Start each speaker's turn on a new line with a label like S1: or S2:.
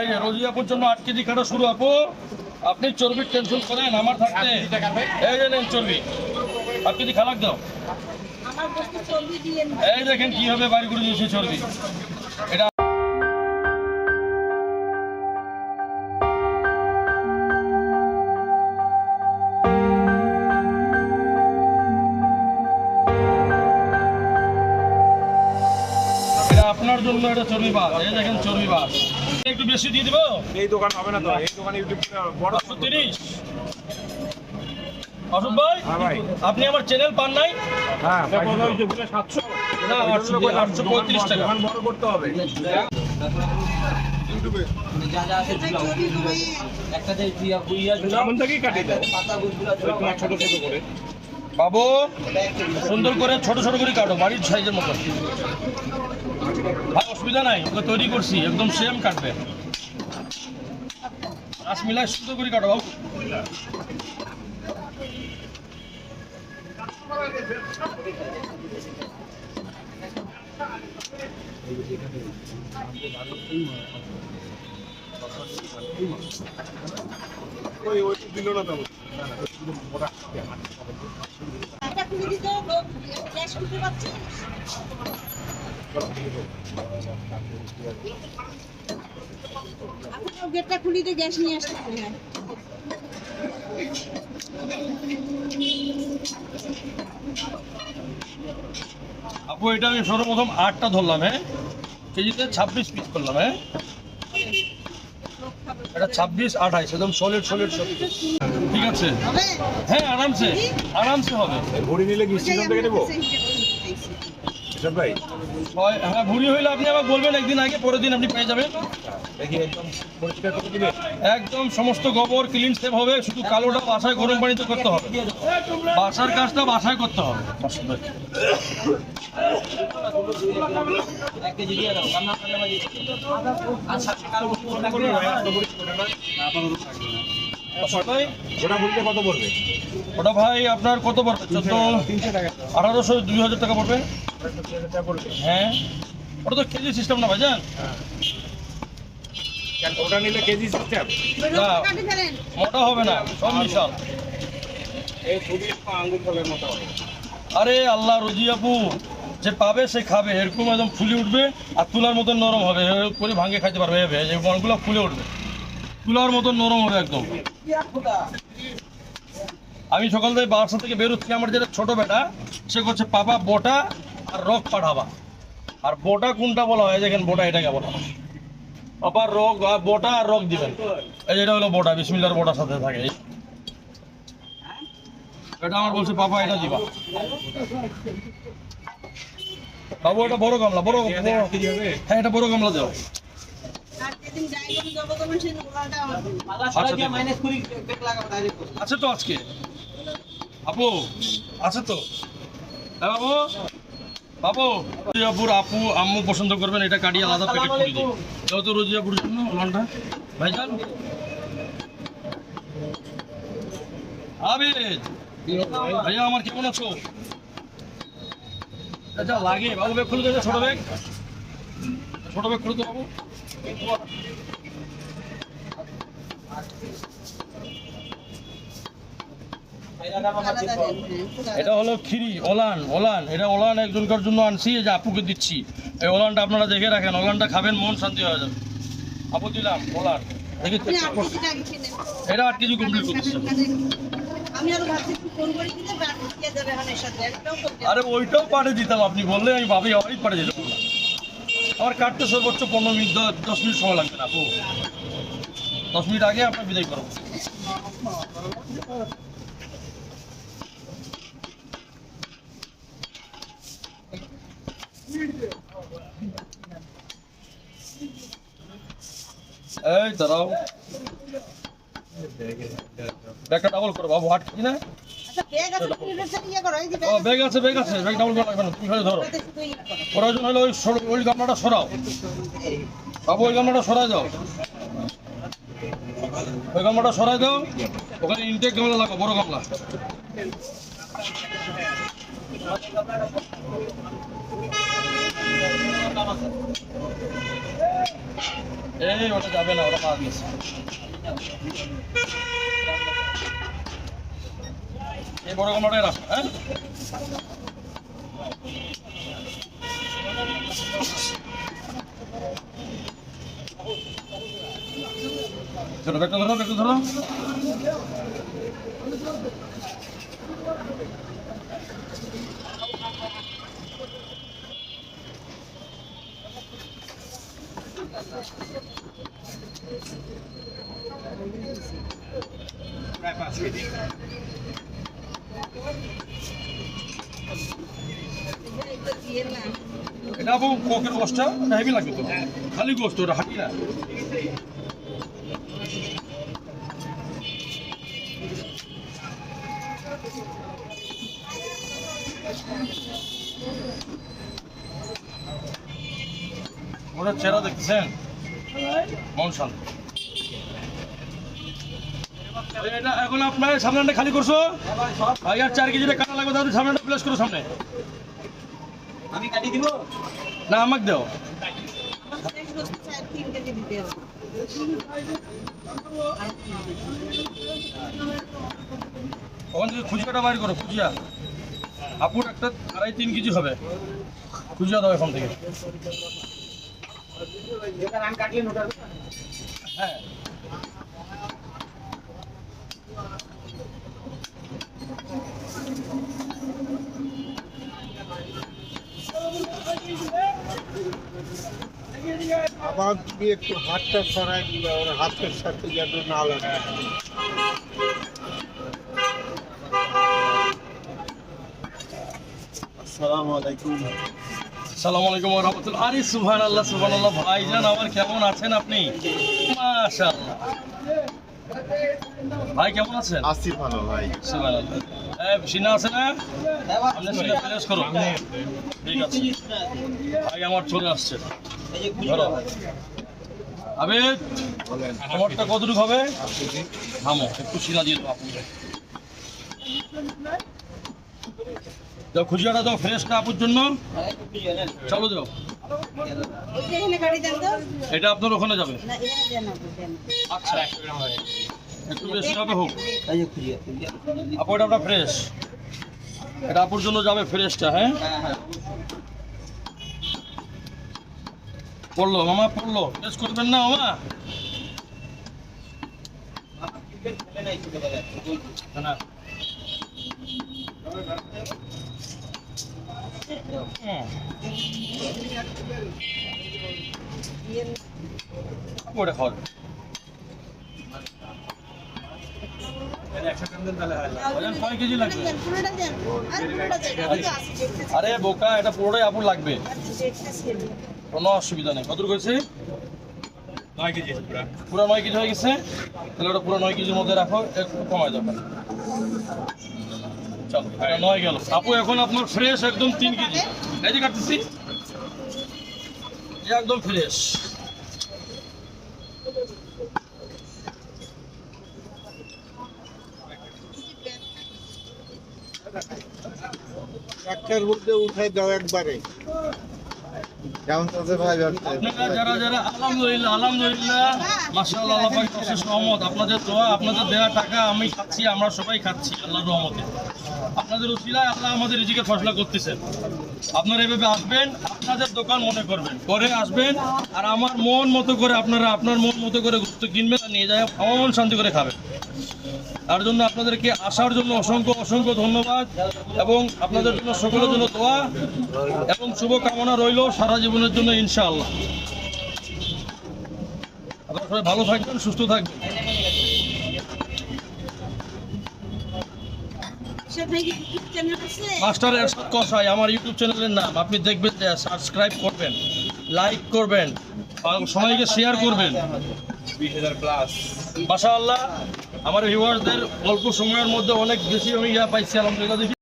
S1: এই রোজি আপুর জন্য আট কেজি কাটা শুরু আপু। আপনি চর্বির টেনশন করেন আমার থাকতে। এই যে নেন চর্বি। আট কেজি খালাক দাও। এই দেখেন কীভাবে বাড়ি করে দিয়েছে চর্বি। এটা জন্য এটা চর্বি বাস এই দেখেন চর্বি বাস। একটু বেশি দিয়ে দিব?
S2: এই দোকান হবে না তো এই দোকান ইউটিউব বড়
S1: তিরিশ। অশোক ভাই
S2: হ্যাঁ
S1: আপনি আমার চ্যানেল পান নাই?
S2: হ্যাঁ সাতশো।
S1: না আটশো আটশো পঁয়ত্রিশ টাকা।
S2: দোকান বড় করতে হবে।
S1: বাবু সুন্দর করে ছোট ছোট করে কাটো বাড়ির সাইজের মতো অসুবিধা নাই ওকে তৈরি করছি, একদম সেম কাটবে আস মিলাই সুন্দর করে কাটো বাবু।
S2: ওই না
S3: আপনার গেটটা খুলি গ্যাস নিয়ে আসতে হ্যাঁ।
S1: আপু এটা আমি সর্বপ্রথম আটটা ধরলাম হ্যাঁ। কেজিতে ছাব্বিশ পিস করলাম হ্যাঁ। এটা ছাব্বিশ আঠাইশ একদম সলিড সলিড ঠিক আছে? হ্যাঁ আরামসে আরামসে হবে।
S2: ভরি নিলে কি থেকে নেব? ভাই?
S1: হ্যাঁ ভুড়ি হইলে আপনি আবার বলবেন একদিন আগে পরের দিন আপনি পেয়ে যাবেন।
S2: দেখি একদম পরিষ্কার করে দিবে।
S1: একদম সমস্ত গোবর ক্লিন সেভ হবে শুধু কালোটা বাসায় গরম পানিতে করতে হবে। বাসার কাজটা বাসায় করতে হবে।
S2: কত পড়বে?
S1: ওটা ভাই আপনার কত পড়বে? চোদ্দ আঠারোশো দুই হাজার টাকা পড়বে। হ্যাঁ? ওটা তো কেজি সিস্টেম না ভাইজান।
S2: ওটা নিলে কেজি সিস্টেম
S1: না। মোটা হবে না সব
S2: হবে।
S1: আরে আল্লাহ রোজি আপু যে পাবে সে খাবে এরকম একদম ফুলে উঠবে আর তুলার মতন নরম হবে। করে ভাঙে খাইতে পারবে এই বনগুলো ফুলে উঠবে। তুলার মতন নরম হবে একদম। আমি সকাল থেকে বাসা থেকে বেরোচ্ছি আমার যেটা ছোট বেটা সে করছে পাপা বোটা আর রোগ পাঠাবা। আর বোটা কোনটা বলা? হয় দেখেন বোটা এটাকে বলা হয় রক আর বোটা আর রক দিবেন। এই যেটা হলো বোটা বিসমিল্লার বোটার সাথে থাকে। এটা আমার বলছে পাপা এটা দিবা। বাবু এটা বড় গামলা বড় হ্যাঁ এটা বড় গামলা দাও।
S3: আর যেদিন যাই করি যাব তখন সেই গোলাটা আমার
S4: মালা সরাই দিয়ে মাইনাস করি বেক লাগাবো ডাইরেক্ট করে
S1: আছে তো আজকে। আপু আছে তো? হ্যাঁ বাবু? বাবু রোজিয়াপুর আপু আম্মু পছন্দ করবেন এটা কাটিয়ে আলাদা প্যাকেট করে দিই যেহেতু রোজিয়াপুর জন্য মালটা ভাইজান। আবেদ ভাইয়া আমার কেমন আছো? আচ্ছা লাগে। বাবু ব্যাগ খুলে দেবে ছোট ব্যাগ ছোট ব্যাগ খুলে তো বাবু। এটা হলো খিরি ওলান ওলান। এটা ওলান একজনকার জন্য আনছি এই যে আপুকে দিচ্ছি। এই ওলানটা আপনারা দেখে রাখেন ওলানটা খাবেন মন শান্তি হয়ে যাবে। আপু দিলাম ওলান। দেখি। এটা আট কেজি কমপ্লিট করতেছে।
S3: আরও আরে
S1: ওইটাও পাঠিয়ে দিতাম আপনি। বললে আমি ভাবি আবারই পাঠিয়ে দিতাম। আমার কাটতে সর্বোচ্চ পনেরো মিনিট দশ মিনিট সময় লাগবে না আপু। দশ মিনিট আগে আপনার বিদায় করব। এই দাঁড়াও। ব্যাগটা ডাবল করো বাবু আট কি না?
S3: আচ্ছা ব্যাগ আছে ইয়ে যে
S1: ও
S3: ব্যাগ
S1: ব্যাগ আছে ব্যাগ ডাবল করা লাগবে না তুমি ধরো।
S3: আছে
S1: প্রয়োজন হলে ওই সর- ওই গামলাটা সরাও। বাবু ওই গামলাটা সরাই দাও। ওই গামলাটা সরাই দাও ওখানে ইনটেক গামলা লাগো বড় গামলা। এই, ওটা যাবে না, ওটা মাছ গেছে। এই বড় কামড়াটাই রাখো হ্যাঁ? চলো ব্যাগটা ধরো ব্যাগটা ধরো।
S2: প্রায় পাঁচ কেজি
S3: এটা
S1: আপু কোকের গোষ্ঠটা হেভি লাগবে তো। খালি গোষ্ঠ, ওটা হাঁটি না। ওটা চেহারা দেখতেছেন? মন শান্ত। এখন আপনার সামনেটা খালি করছ? আর চার কেজিটা কাটা লাগবে তাহলে সামনেটা প্লেস করো সামনে।
S4: আমি কাটি দিব?
S1: না আমাকে দাও। ওখান থেকে খুচরাটা বাইর করো খুচরা। আপুর একটা আড়াই তিন কেজি হবে। খুচরা দাও এখন থেকে
S2: আমি কাটলেন ওটা
S1: হ্যাঁ
S5: আবার যদি একটু হাতটা সরাই দিলে ওর হাতের সাথে যেন না লাগে আসসালামু আলাইকুম
S1: সালাম আলাইকুম রহমতুল্লাহ। আরে আল্লাহ আল্লাহ ভাইজান আমার কেমন আছেন আপনি? মাশাআল্লাহ। ভাই কেমন আছেন?
S5: ভালো ভাই।
S1: আল্লাহ সিনা আছে না? আপনি সিনা প্লেস করো ঠিক আছে। ভাই আমার চলে আসছে।
S4: এই যে
S1: ধরো। আবেদ আমারটা কতটুকু হবে? থামো একটু সিনা দিয়ে দেবো আপুকে দাও খুচরাটা দাও ফ্রেশটা আপুর জন্য। চলো যাও। এটা আপনার ওখানে যাবে। আচ্ছা একটু বেশি হবে, হোক। আপু, এটা আপনার ফ্রেশ এটা আপুর জন্য যাবে ফ্রেশটা হ্যাঁ? পড়ল, মামা, পড়ল। টেস্ট করবেন না, মামা? না।
S3: পুরোটা দেন আর
S1: বোকা এটা পুরোটাই আপুর লাগবে। কোনো অসুবিধা নেই। কত করেছে
S2: নয় কেজি পুরো।
S1: নয় কেজি হয়ে গেছে? তাহলে ওটা পুরো নয় কেজির মধ্যে রাখো একটু কমায় যাবে চলো এটা নয় গেল। আপু এখন আপনার ফ্রেশ একদম তিন কেজি। এই যে কাটতেছি। একদম ফ্রেশ
S5: একটার মধ্যে উঠাই দাও একবারে। কেমন আছে ভাই
S1: আপনারা যারা যারা আলহামদুলিল্লাহ আলহামদুলিল্লাহ মাশাআল্লাহ আল্লাহ পাকের অশেষ রহমত। আপনাদের দোয়া আপনাদের দেওয়া টাকা আমি খাচ্ছি আমরা সবাই খাচ্ছি আল্লাহর রহমতে। আপনাদের উসিলায় আল্লাহ আমাদের রিজিকে ফসলা করতেছেন। আপনারা এভাবে আসবেন, আপনাদের দোকান মনে করবেন। পরে আসবেন, আর আমার মন মতো করে আপনারা আপনার মন মতো করে গুরুত্ব কিনবেন আর নিয়ে যায় অমন শান্তি করে খাবেন। তার জন্য আপনাদেরকে আসার জন্য অসংখ্য অসংখ্য ধন্যবাদ এবং আপনাদের জন্য সকলের জন্য দোয়া এবং শুভকামনা রইল সারা জীবনের জন্য ইনশাআল্লাহ। আপনারা সবাই ভালো থাকবেন, সুস্থ থাকবেন। মাস্টার এরশাদ কসাই আমার ইউটিউব চ্যানেলের নাম, আপনি দেখবেন সাবস্ক্রাইব করবেন লাইক করবেন সবাইকে শেয়ার করবেন।
S2: মাসা
S1: আল্লাহ আমার ভিউয়ারদের অল্প সময়ের মধ্যে অনেক বেশি আমি ইয়া পাইছি, আলহামদুলিল্লাহ